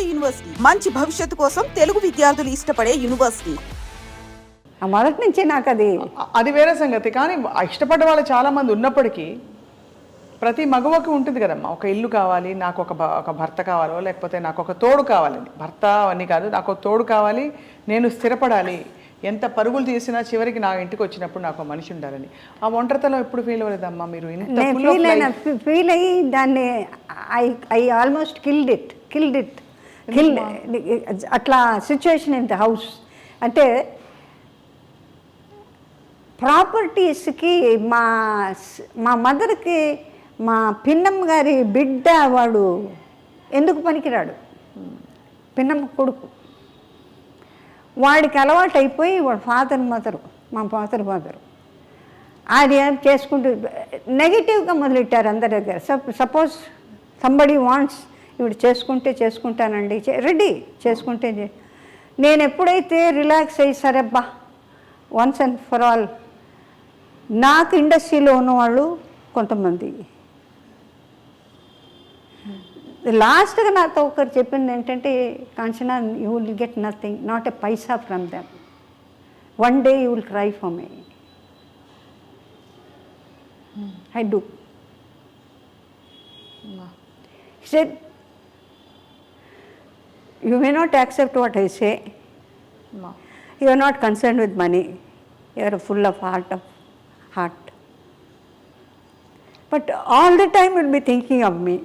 నాడు యూనివర్సిటీ. మంచి భవిష్యత్తు కోసం తెలుగు విద్యార్థులు ఇష్టపడే యూనివర్సిటీ. మొదటి నుంచి నాకు అది అది వేరే సంగతి. కానీ ఆ ఇష్టపడ్డ వాళ్ళు చాలా మంది ఉన్నప్పటికీ ప్రతి మగవకి ఉంటుంది కదమ్మా. ఒక ఇల్లు కావాలి నాకు ఒక ఒక భర్త కావాలో లేకపోతే నాకు ఒక తోడు కావాలని. భర్త అని కాదు నాకు ఒక తోడు కావాలి నేను స్థిరపడాలి. ఎంత పరుగులు తీసినా చివరికి నా ఇంటికి వచ్చినప్పుడు నాకు మనిషి ఉండాలని. ఆ ఒంటరితనం ఎప్పుడు ఫీల్ అవ్వలేదమ్మా. మీరు ఫీల్ అయిన. ఫీల్ అయ్యి దాన్ని I I almost killed it killed it kill అట్లా సిచ్యువేషన్ ఇన్ ద హౌస్ అంటే ప్రాపర్టీస్కి మా మా మదర్కి మా పిన్నమ్మ గారి బిడ్డ వాడు ఎందుకు పనికిరాడు? పిన్నమ్మ కొడుకు. వాడికి అలవాటు అయిపోయి వాడు ఫాదర్ మదరు మా ఫాదర్ మదరు అది చేసుకుంటూ నెగిటివ్గా మొదలెట్టారు అందరి దగ్గర. సపోజ్ సంబడి వాంట్స్ ఇవి చేసుకుంటే చేసుకుంటానండి. రెడీ చేసుకుంటే నేను ఎప్పుడైతే రిలాక్స్ అయ్యి సరేబ్బా వన్స్ అండ్ ఫర్ ఆల్ నాకు ఇండస్ట్రీలో ఉన్నవాళ్ళు కొంతమంది. లాస్ట్గా నాతో ఒకరు చెప్పింది ఏంటంటే Kanchana you will get nothing not a paisa from them one day you will cry for me. He said, You may not accept what I say. అమ్మా. You are not concerned with money. You are full of heart of heart. But all the time you'll be thinking of me.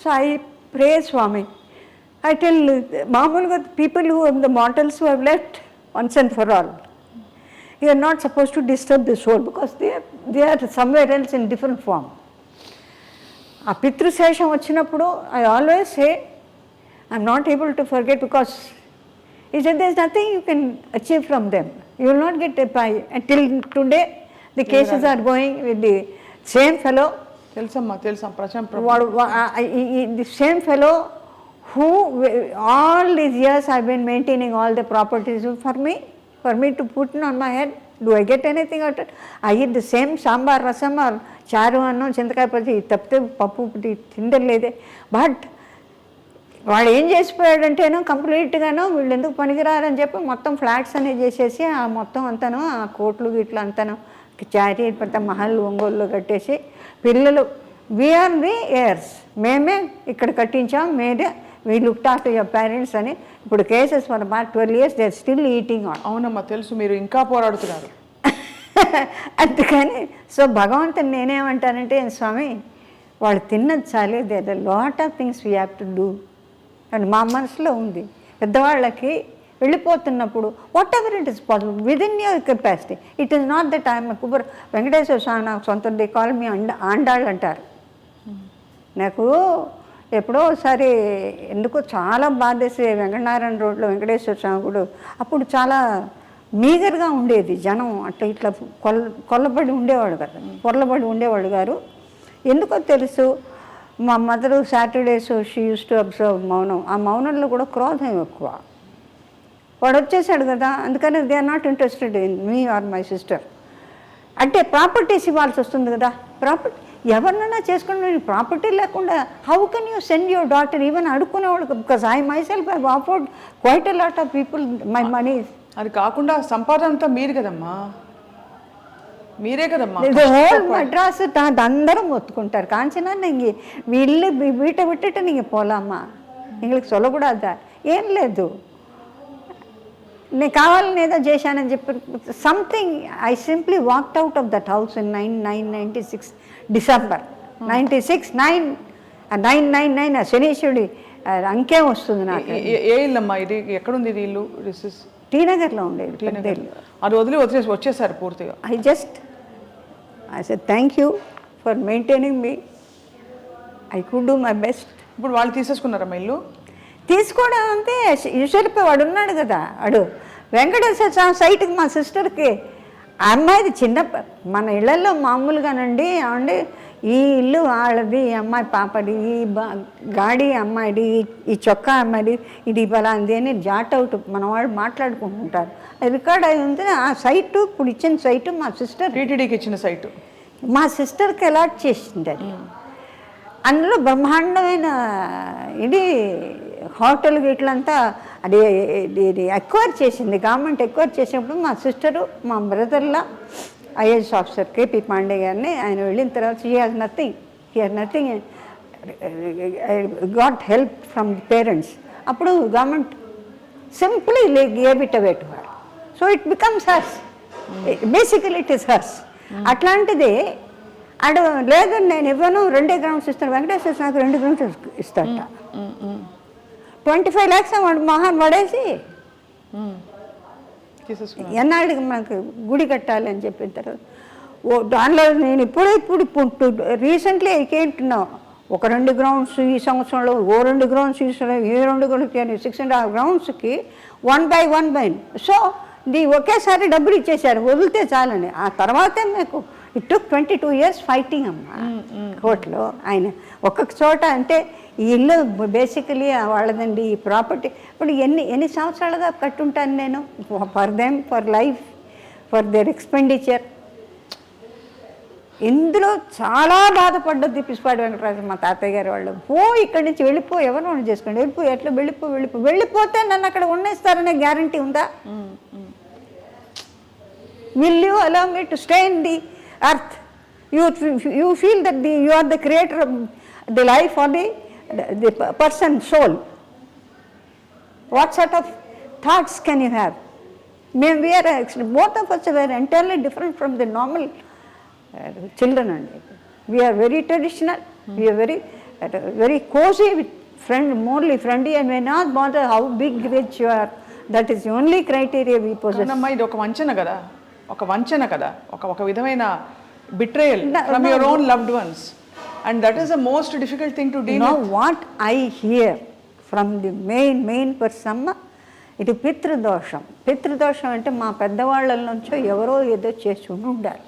So I pray Swami. I tell మామూలుగా people who have the mortals who have left once and for all. You are not supposed to disturb the soul because they are, they are somewhere else in different form. ఆ పితృశేషం వచ్చినప్పుడు I always say I'm not able to forget because he said there's nothing you can achieve from them. You will not get a pie. Until today, the cases are going with the same fellow. Telsam, Telsam, Prasham, The same fellow who uh, all these years I've been maintaining all the properties for me, for me to put on my head. Do I get anything out of it? I eat the same sambar rasam or charu anno chintakai pachi tapte papu pudi tinderlede. But వాడు ఏం చేసిపోయాడంటేనో కంప్లీట్గానో వీళ్ళు ఎందుకు పనికిరారని చెప్పి మొత్తం flats అనేవి చేసేసి ఆ మొత్తం అంతాను ఆ కోట్లు గిట్లు అంతాను చారీ పెద్ద మహల్ ఒంగోలు కట్టేసి పిల్లలు వీఆర్ ది ఇయర్స్ మేమే ఇక్కడ కట్టించాం మేమే we look after your parents అని ఇప్పుడు cases for but twelve years they still eating on అవునమ్మా తెలుసు మీరు ఇంకా పోరాడుతున్నారు. అందుకని సో భగవంతుని నేనేమంటానంటే స్వామి వాళ్ళు తిన్నది చాలే there lot of things we have to do and మా మనసులో ఉంది. పెద్దవాళ్ళకి వెళ్ళిపోతున్నప్పుడు whatever it is possible within your capacity it is not that I'm Kuber Venkateswara Swami నాకు సొంత దే కాల్ మీ అండ ఆండాళ్ళు అంటారు నాకు ఎప్పుడో ఒకసారి ఎందుకో చాలా బాధేసి వెంకటనారాయణ రోడ్లో వెంకటేశ్వర స్వామి గుడు అప్పుడు చాలా మీగర్గా ఉండేది జనం. అట్లా ఇట్లా కొల్ కొల్లబడి ఉండేవాడు కదా కొల్లబడి ఉండేవాడు గారు. ఎందుకో తెలుసు మా mother Saturdays she uses to observe మౌనం. ఆ మౌనంలో కూడా క్రోధం ఎక్కువ. వాడు వచ్చేసాడు కదా అందుకని they are not interested in me or my sister అంటే ప్రాపర్టీస్ ఇవ్వాల్సి వస్తుంది కదా. ప్రాపర్టీ ఎవరినైనా చేసుకుని ప్రాపర్టీ లేకుండా how can you send your daughter even అడుక్కునేవాడు because I myself I afford quite a lot of people my money అది కాకుండా సంపాదన అంతా మీరు కదమ్మా. మీరే కదమ్మా. హోల్ మడ్రాసు అందరం ఒత్తుకుంటారు. காஞ்சனா நீங்கள் వీళ్ళు వీట విట్టు నీ పోలామ్మా. నీకు సొలకూడదా ఏం లేదు. నేను కావాలని ఏదో చేశానని చెప్పి something I simply walked out of that house in nine nine ninety six December ninety six nine nine nine nine శనీశ్వరుడి అంకే వస్తుంది నాకు. ఏ ఇల్లమ్మా ఇది? ఎక్కడుంది ఇది ఇల్లు? దిస్ టీ నగర్లో ఉండేది అది వదిలి వచ్చేసి వచ్చేసారు పూర్తిగా. I just, I said, thank you for maintaining me. I could do my best. ఇప్పుడు వాళ్ళు తీసేసుకున్నారమ్మా ఇల్లు? తీసుకోవడం అంటే ఈశ్వరిపై వాడు ఉన్నాడు కదా వాడు వెంకటేశ్వర స్వామి సైట్కి మా సిస్టర్కి అమ్మాయిది చిన్న మన ఇళ్ళలో మామూలుగానండి ఏమండి ఈ ఇల్లు వాళ్ళది ఈ అమ్మాయి పాపది ఈ బా గాడి అమ్మాయిది ఈ- చొక్కా అమ్మాయిది ఇది బలాంది అని జాట్ అవుట్ మన వాళ్ళు మాట్లాడుకుంటుంటారు అది రికార్డ్ అయి ఉంది ఆ సైటు ఇప్పుడు ఇచ్చిన సైటు మా సిస్టర్ టీటీడీకి ఇచ్చిన సైటు. మా సిస్టర్కి అలాట్ చేసింది అది. అందులో బ్రహ్మాండమైన ఇది హోటల్ ఇట్లంతా అది ఇది ఎక్వైర్ చేసింది. గవర్నమెంట్ ఎక్వైర్ చేసినప్పుడు మా సిస్టరు మా బ్రదర్లా ఐఏఎస్ ఆఫీసర్ కేపీ పాండే గారిని ఆయన వెళ్ళిన తర్వాత he has nothing he has nothing got help from parents. అప్పుడు government simply gave it away to her. So it becomes hers. Basically it is hers. అట్లాంటిది అడు లేదు నేను ఇవ్వను రెండే గ్రౌండ్స్ ఇస్తాను. వెంకటేశ్వర నాకు రెండు గ్రౌండ్స్ ఇస్తాట ట్వంటీ ఫైవ్ ల్యాక్స్ మహాన్ పడేసి తీసేసుకున్నాను. మనకు గుడి కట్టాలి అని చెప్పిన తర్వాత ఓ దానిలో నేను ఇప్పుడు ఇప్పుడు ఇప్పుడు రీసెంట్లీ ఎక్కేంటున్నావు ఒక రెండు గ్రౌండ్స్ ఈ సంవత్సరంలో ఓ రెండు గ్రౌండ్స్ ఈ సంవత్సరం ఏ రెండు grounds six and half గ్రౌండ్స్కి one by one by so the ఒకేసారి డబ్బులు ఇచ్చేసారు వదిలితే చాలని. ఆ తర్వాతే మీకు it took twenty two years fighting అమ్మా కోర్టులో ఆయన ఒక్కొక్క చోట అంటే ఈ ఇల్లు బేసికలీ వాళ్ళదండి ఈ ప్రాపర్టీ ఇప్పుడు ఎన్ని ఎన్ని సంవత్సరాలుగా కట్టుంటాను నేను? For them for life for their expenditure ఇందులో చాలా బాధపడ్డది పిసిపాటి వెంకటరాజు మా తాతయ్య గారు వాళ్ళు. పో ఇక్కడి నుంచి వెళ్ళిపో ఎవరు వాళ్ళు చేసుకోండి. వెళ్ళిపో ఎట్లా వెళ్ళిపో వెళ్ళిపో. వెళ్ళిపోతే నన్ను అక్కడ ఉండేస్తారనే గ్యారంటీ ఉందా? will you allow me to stay in the earth? You, you feel that the, you are the creator of the life or the, the person soul. What sort of thoughts can you have? We are, actually- both of us were entirely different from the normal uh, children. And we are very traditional, we are very, uh, very cozy with friend, morely friendly and we are not bother how big rich you are. That is the only criteria we possess. ఒక వంచన కదా ఒక ఒక విధమైన betrayal from your own loved ones and that is the most difficult thing to deal know what I hear from the main main person? ఇది పితృదోషం పితృదోషం అంటే మా పెద్దవాళ్ళ నుంచో ఎవరో ఏదో చేసి ఉండి ఉండాలి.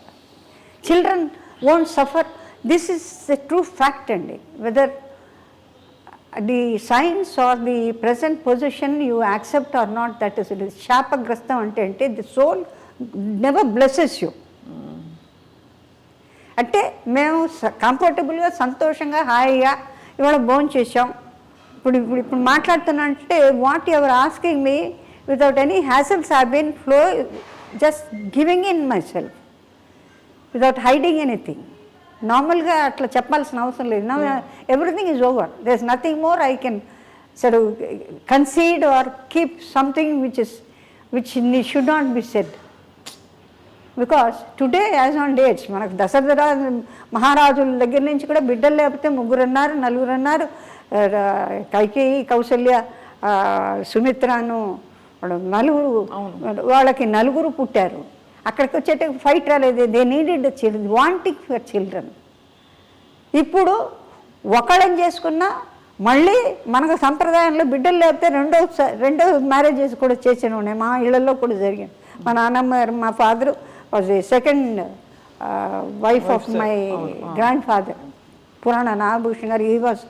Children won't suffer this is the true fact అండి. Whether the science or the present position you accept or not that is it is శాపగ్రస్తం అంటే అంటే the soul never blesses you అంటే మేము కంఫర్టబుల్గా సంతోషంగా హాయిగా ఇవాళ భోజనం చేసాం ఇప్పుడు ఇప్పుడు ఇప్పుడు మాట్లాడుతున్నానంటే whatever asking me without any hassles have been flow just giving in myself without hiding anything నార్మల్గా అట్లా చెప్పాల్సిన అవసరం లేదు. నా everything is over there is nothing more I can సరే concede or keep something which is which should not be said because today as on dates మనకు దశరథ మహారాజుల దగ్గర నుంచి కూడా బిడ్డలు లేకపోతే ముగ్గురు అన్నారు నలుగురు అన్నారు. ఆ, కైకేయి కౌసల్య ఆ, సుమిత్రను నలుగురు వాళ్ళకి నలుగురు పుట్టారు. అక్కడికి వచ్చేట ఫైట్ రాలేదు. They needed children wanting for children ఇప్పుడు ఒకళ్ళని చేసుకున్నా మళ్ళీ మనకు సంప్రదాయంలో బిడ్డలు లేకపోతే రెండో రెండో మ్యారేజెస్ కూడా చేసిన ఉన్నాయి మా ఇళ్ళలో కూడా జరిగింది మా నాన్నమ్మ మా father was the second wife of my grandfather Purana Nagabhushan గారు ఈ was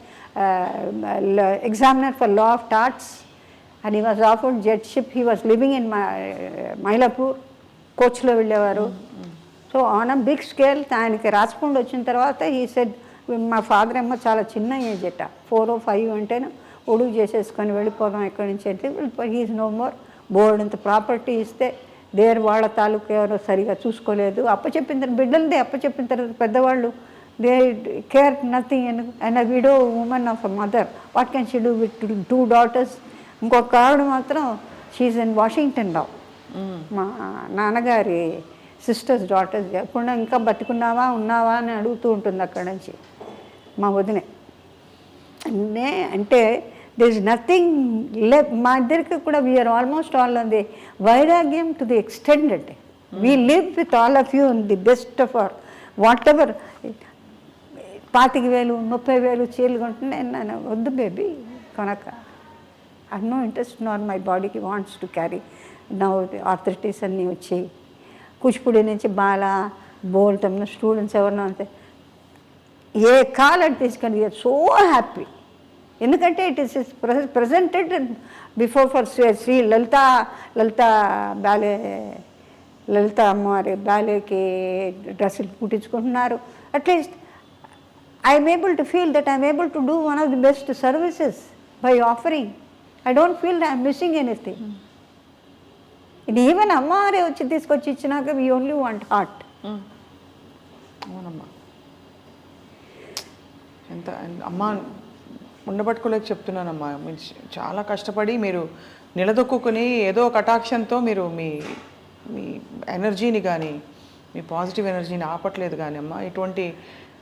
examiner for law of torts and he was offered judgeship he was living in Mylapore కోచ్లో వెళ్ళేవారు so on a big scale ఆయనకి రాచకొండ వచ్చిన తర్వాత ఈ said మా father ఏమో చాలా చిన్న ఏజ్ అట. ఫోర్ ఫైవ్ అంటేనే ఒడుగు చేసేసుకొని వెళ్ళిపోదాం ఎక్కడి నుంచి అంటే హీస్ నో మోర్ బోర్డు అంత ప్రాపర్టీ ఇస్తే దేర్ వాళ్ళ తాలూకు ఎవరో సరిగా చూసుకోలేదు. అప్పచెప్పిన తర్వాత బిడ్డలదే అప్పచెప్పిన తర్వాత పెద్దవాళ్ళు they care nothing and widow women of a mother. What can she do with two daughters? ఇంకొక ఆవిడ మాత్రం షీఈ్ ఇన్ వాషింగ్టన్ రావు మా నాన్నగారి సిస్టర్స్ డాటర్స్ కాకుండా ఇంకా బతుకున్నావా ఉన్నావా అని అడుగుతూ ఉంటుంది అక్కడ నుంచి. మా వదినే. అంటే దిర్ ఇస్ నథింగ్ లే మా ఇద్దరికి కూడా we are almost all on the వైరాగ్యం టు ది ఎక్స్టెండ్ అంటే we live with all of you in the best of our whatever పాతిక వేలు ముప్పై వేలు చీరలు కొంటున్నాయి. నేను వద్దు baby కొనక. I no interest nor my బాడీకి వాంట్స్ టు క్యారీ నా ఆర్థరిటీస్ అన్నీ వచ్చాయి కూచిపూడి నుంచి బాల బోల్ స్టూడెంట్స్ ఎవరినో అంతే ఏ కాలం తీసుకొని సో హ్యాపీ ఎందుకంటే it is presented before for Shri Lalitha Lalitha ballet Lalitha అమ్మవారి బ్యాలేకి డ్రెస్సులు కుట్టించుకుంటున్నారు. At least I'm able to feel that I'm able to do one of the best services by offering I don't feel I'm missing anything ఇది even అమ్మవారే వచ్చి తీసుకొచ్చి ఇచ్చినాక we only want heart అవునమ్మా. ఎంత అమ్మ ఉండబట్టుకోలేక చెప్తున్నానమ్మా. మీరు చాలా కష్టపడి మీరు నిలదొక్కుని ఏదో కటాక్షంతో మీరు మీ మీ ఎనర్జీని కానీ మీ పాజిటివ్ ఎనర్జీని ఆపట్లేదు కానీ అమ్మ. ఇటువంటి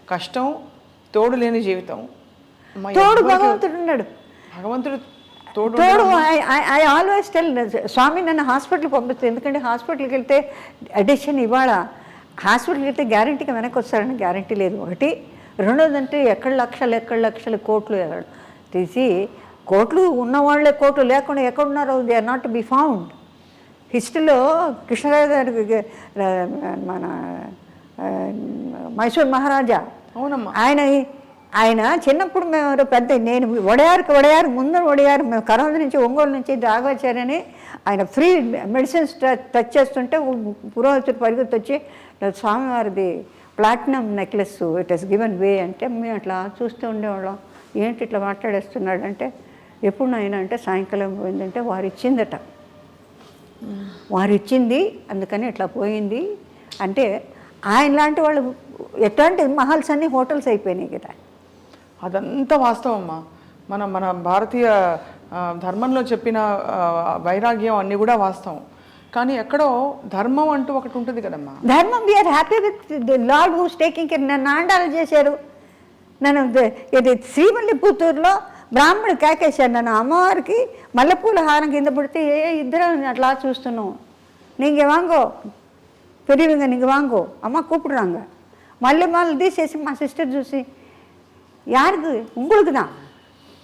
కష్టం తోడు లేని జీవితం. తోడు భగవంతుడు ఉన్నాడు. భగవంతుడు తోడు తోడు ఐ ఆల్వేస్ టెల్ స్వామి నన్ను హాస్పిటల్కి పంపిస్తుంది ఎందుకంటే హాస్పిటల్కి వెళ్తే అడిషన్ ఇవాళ హాస్పిటల్కి వెళ్తే గ్యారంటీగా వెనక్కి వస్తారని గ్యారంటీ లేదు. ఒకటి రెండోదంటే ఎక్కడ లక్షలు ఎక్కడ లక్షలు కోట్లు ఎక్కడ తీసి కోట్లు ఉన్నవాళ్ళే కోట్లు లేకుండా ఎక్కడున్నారో they are not be found హిస్టరీలో కృష్ణరాజు గారి ఆ, మన మైసూర్ మహారాజా. అవునమ్మా. ఆయన ఆయన చిన్నప్పుడు మేము పెద్ద నేను వడయారుకి వడయారు ముందర వడయారు మేము కరోనా నుంచి ఒంగోలు నుంచి రాఘవాచార్యని ఆయన ఫ్రీ మెడిసిన్స్ టచ్ చేస్తుంటే పురోహితుడు పరిగెత్తి వచ్చి స్వామివారిది platinum necklace it is given way అంటే మేము అట్లా చూస్తూ ఉండేవాళ్ళం. ఏంటి ఇట్లా మాట్లాడేస్తున్నాడంటే ఎప్పుడు నాయన అంటే సాయంకాలం పోయిందంటే వారు ఇచ్చిందట వారు ఇచ్చింది అందుకని ఇట్లా పోయింది. అంటే ఆయన లాంటి వాళ్ళు ఎట్లాంటి మహల్స్ అన్ని హోటల్స్ అయిపోయినాయి కదా. అదంతా వాస్తవమ్మా. మన మన భారతీయ ధర్మంలో చెప్పిన వైరాగ్యం అన్నీ కూడా వాస్తవం. కానీ ఎక్కడో ధర్మం అంటూ ఒకటి ఉంటుంది కదమ్మా. ధర్మం we are happy with lord who's taking care నన్ను ఆండాలు చేశారు. నన్ను ఇది శ్రీమల్లిపుత్తూరులో బ్రాహ్మణుడు కేకేశారు నన్ను అమ్మవారికి మల్లెపూల హారం కింద పుడితే ఏ ఇద్దరం అట్లా చూస్తున్నాం. నీకు வாங்கோ பெரியவங்க నీకు வாங்கோ அம்மா கூப்பிடுறாங்க మళ్ళీ మళ్ళీ తీసేసి మా సిస్టర్ చూసి యారికి உங்களுக்கு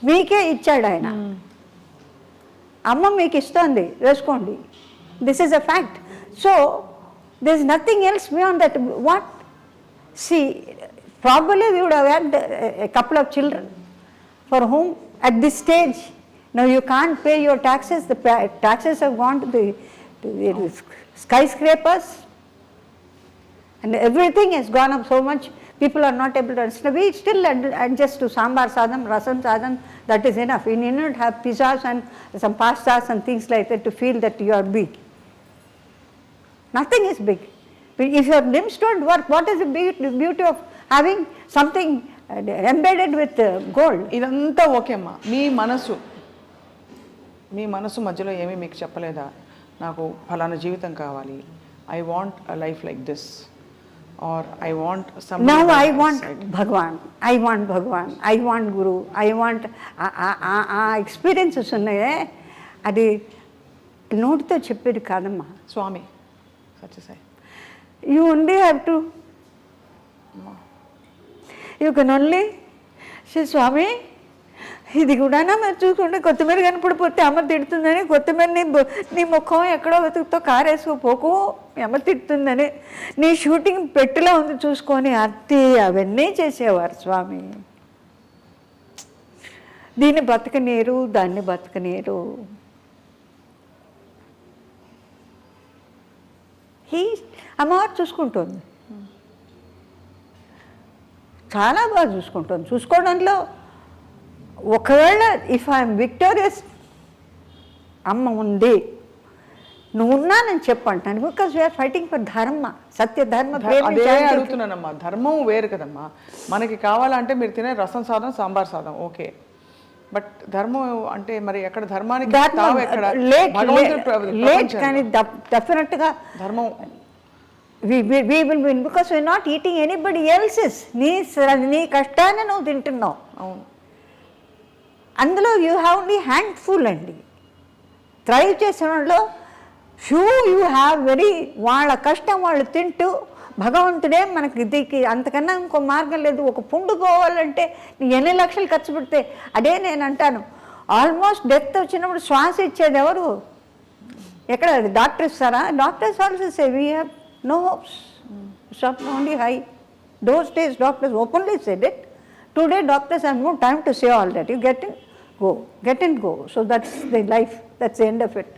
మీకే ఇచ్చాడు ఆయన. అమ్మ మీకు ఇస్తోంది వేసుకోండి. This is a fact so this is nothing else beyond that what see probably we would had a couple of children for whom at this stage no you can pay your taxes the taxes have gone to the to the skyscrapers. And everything has gone up so much. People are not able to understand we still ad- adjust to sambar sadam rasam sadam that is enough you need not have pizzas and some pastas and things like that to feel that you are big nothing is big But if your limbs don't work what is the beauty, beauty of having something uh, embedded with uh, gold ఇదంతా okay అమ్మా మీ మనసు మీ మనసు మధ్యలో ఏమీ మీకు చెప్పలేదా నాకు ఫలానా జీవితం కావాలి I want a life like this or I want some Now I want Bhagwan, I want Bhagwan, I want Guru, I want ఆ ఎక్స్పీరియన్సెస్ ఉన్నాయే. అది నోటితో చెప్పేది కాదమ్మా. Swami Sathya Sai you only have to you can only Shri Swami ఇది కూడానా మరి చూసుకుంటే కొత్తిమీర కనపడిపోతే అమ్మ తిడుతుందని కొత్తిమీర నీ నీ ముఖం ఎక్కడో వెతుకుతో కారేసుకోపోకు అమ్మ తిడుతుందని. నీ షూటింగ్ పెట్టిలో ఉంది చూసుకొని అత్తి అవన్నీ చేసేవారు స్వామి. దీన్ని బతకనీరు దాన్ని బతకనీరు. హీ అమ్మవారు చూసుకుంటుంది. చాలా బాగా చూసుకుంటుంది. చూసుకోవడంలో ఒకవేళ ఇఫ్ ఐఎమ్ విక్టోరియస్ అమ్మ ఉంది. నువ్వు ఉన్నానని చెప్పంటాను. Because we are fighting for dharma satya dharma అదే. అడుగుతున్నానమ్మా. ధర్మం వేరు కదమ్మా. మనకి కావాలంటే మీరు తినే రసం సాదం సాంబార్ సాదం ఓకే. బట్ ధర్మం అంటే మరి ఎక్కడ ధర్మానికి లేట్. కానీ డెఫినెట్గా ధర్మం. We will win because we not eating anybody elses నీ నీ కష్టాన్ని నువ్వు తింటున్నావు. అవును. అందులో యూ హ్యావ్ ఓన్లీ హ్యాండ్ఫుల్ అండి. థ్రైవ్ చేసిన వాళ్ళు ఫ్యూ యూ హ్యావ్ వెరీ వాళ్ళ కష్టం వాళ్ళు తింటూ భగవంతుడే మనకి దీనికి అంతకన్నా ఇంకో మార్గం లేదు. ఒక పుండు పోవాలంటే నీ ఎన్ని లక్షలు ఖర్చు పెడితే అదే నేను అంటాను. ఆల్మోస్ట్ డెత్ వచ్చినప్పుడు శ్వాస ఇచ్చేది ఎవరు? ఎక్కడ డాక్టర్ ఇస్తారా doctors also say we have no hopes only high dose days doctors openly said it Today doctors have no time to say all that. You get in, go, get in, go. So that's the life, that's the end of it.